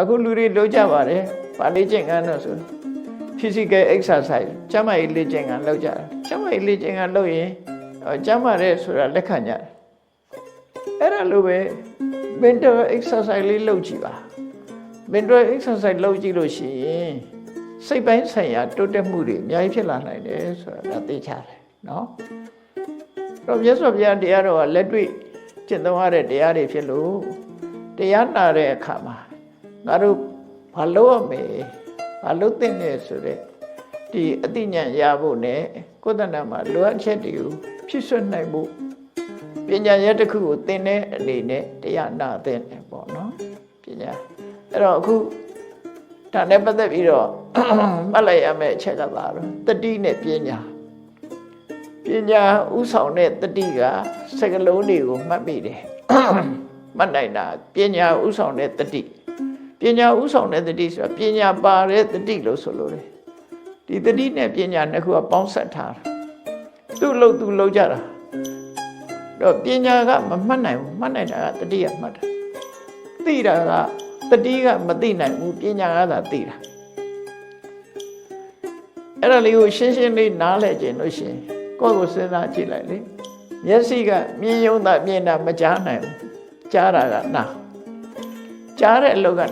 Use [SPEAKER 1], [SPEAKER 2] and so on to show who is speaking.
[SPEAKER 1] အခုလူတွေလုပ်ကြပါတယ်ပါလေ့ကျင့်ခန်းတော့ဆို physical exercise ကျန်းမာရေးလေ့ကျင့်ခန်းလုပ်ကြတယ်ကျန်းမာရေးလေ့ကျင့်ခန်းလုပ်ရင်အော်ကျန်းမာတယ်ဆိုတာလက်ခံကြတယ်အဲ့ဒါလိုပဲ mental exercise လေးလုပ်ကြည့်ပါ mental exercise လုပ်ကြည့်လို့ရှိရင်စိတ်ပိုင်းဆိုင်ရာတိုးတက်မှုတွေအများကြီးဖြစ်လာနိုင်တယ်ဆိုတာဒါသိချတယ်နော်အဲ့တော့မြတ်စွာဘုရားတရားတော်ကလက်တွေ့ကျင့်သုံးရတဲ့တရားတွေဖြစ်လို့တရားနာတဲ့အခါမှာ ငါတို့ဘာလုပ်ရမလဲဘာလုပ်သင့်တယ်ဆိုတဲ့ဒီအသိဉာဏ်ရဖို့ ਨੇ ကိုယ်တဏ္ဍမှာလိုအပ်ချက်တွေကိုဖြစ်ဆွနိုင်ဖို့ပညာရဲ့တစ်ခုကိုသင်တဲ့အနေနဲ့တရားနာသင့်တယ်ပေါ့နော်ပညာအဲ့တော့အခုဒါနဲ့ပတ်သက်ပြီးတော့မှတ်လိုက်ရမယ့်အချက်ကပါတော့တတိနဲ့ပညာပညာဥဆောင်တဲ့တတိကစကလုံးတွေကိုမှတ်မိတယ်မှတ်နိုင်တာပညာဥဆောင်တဲ့တတိ ပညာဥဆောင်တဲ့တတိဆိုတာပညာပါတဲ့တတိလို့ဆိုလို့တယ်ဒီတတိနဲ့ပညာနှစ်ခုကပေါင်းဆက်ထားတာသူ့လို့သူလို့ကြတာတော့ပညာကမမှတ်နိုင်ဘူးမှတ်နိုင်တာကတတိကမှတ်တာသိတာကတတိကမသိနိုင်ဘူးပညာကသာသိတာအဲ့ဒါလေးကိုရှင်းရှင်းလေးနားလည်ခြင်းလို့ရှရင်ကိုယ့်ကိုစဉ်းစားကြည့်လိုက်လေမျက်စိကမြင်ယုံတာမြင်တာမကြားနိုင်ဘူးကြားတာကနာကြားတဲ့အလုပ်က